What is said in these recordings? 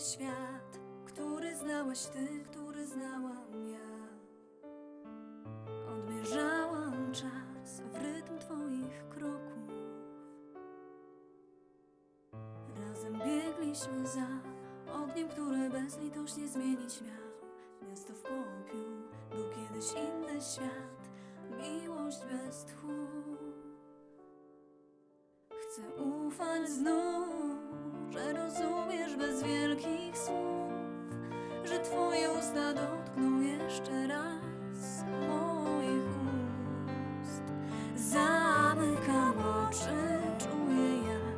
świat, który znałaś ty, który znałam ja. Odmierzałam czas w rytm twoich kroków. Razem biegliśmy za ogniem, który bezlitośnie zmienić miał miasto w popiół. Był kiedyś inny świat, miłość bez tchu. Chcę ufać znów, dotkną jeszcze raz moich ust. Zamykam oczy, czuję jak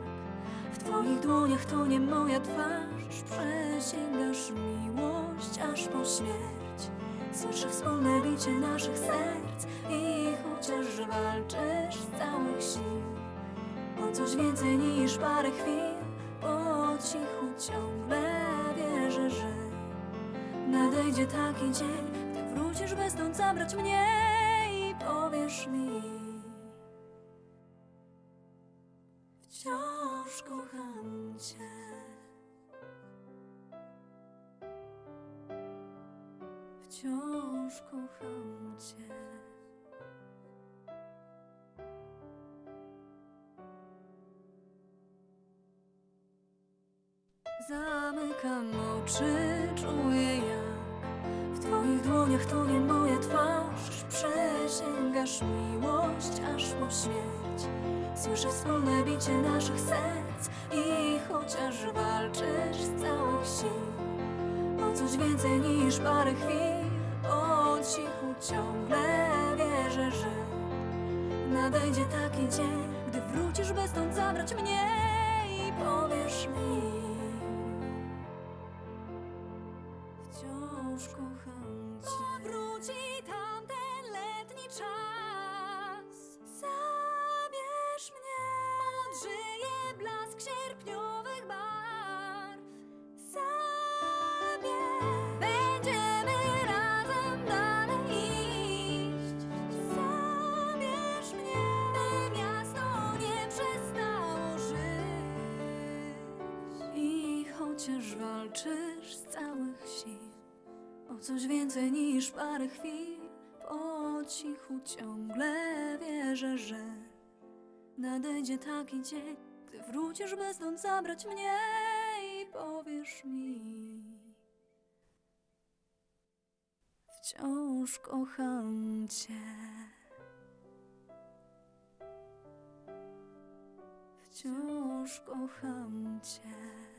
w twoich dłoniach to nie moja twarz. Przesięgasz miłość aż po śmierć. Słyszę wspólne bicie naszych serc i chociaż walczysz z całych sił. O coś więcej niż parę chwil Po cichu ciągle wierzę, że Nadejdzie taki dzień Gdy wrócisz bez stąd zabrać mnie I powiesz mi. Wciąż kocham cię. Wciąż kocham cię. Zamykam oczy, czuję jak dłoniach to nie moja twarz. Przesięgasz miłość aż po śmierć. Słyszę wspólne bicie naszych serc i chociaż walczysz z całych sił, o coś więcej niż parę chwil, po cichu ciągle wierzę, że nadejdzie taki dzień, gdy wrócisz bez stąd zabrać mnie i powiesz mi. Wciąż kocham walczysz z całych sił o coś więcej niż parę chwil, po cichu ciągle wierzę, że nadejdzie taki dzień, gdy wrócisz bez stąd zabrać mnie i powiesz mi. Wciąż kocham cię. Wciąż kocham cię.